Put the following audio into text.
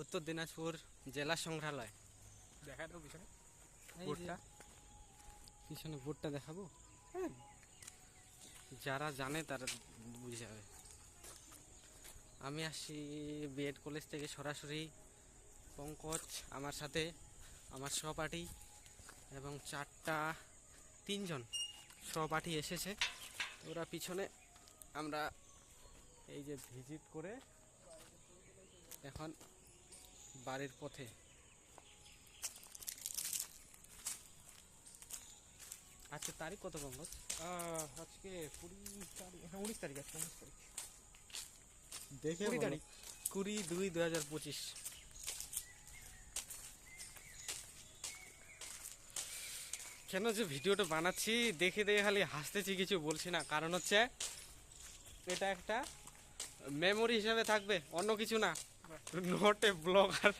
উত্তর দিনাজপুর জেলা সংগ্রহালয়। দেখা দাও পিছনে বোর্ডটা পিছনে বোর্ডটা দেখাবো? হ্যাঁ। যারা জানে তারা বুঝে যাবে। আমি আসছি বিএড কলেজ থেকে সরাসরি। পঙ্কজ আমার সাথে আমার সহপাঠী এবং চারটা তিনজন সহপাঠী এসেছে। ওরা পিছনে আমরা এই যে ভিজিট করে এখন বাড়ির পথে। আজকে তারিখ কত পঙ্কজ আজকে কুড়ি তারিখ হ্যাঁ উনিশ তারিখ আছে উনিশ তারিখ। দেখে কুড়ি। তারিখ। কুড়ি দুই দু হাজার পঁচিশ। কেন যে ভিডিওটা বানাচ্ছি দেখে দেখে খালি হাসতেছি কিছু বলছি না। কারণ হচ্ছে এটা একটা মেমোরি হিসাবে থাকবে অন্য কিছু না। Not A blogger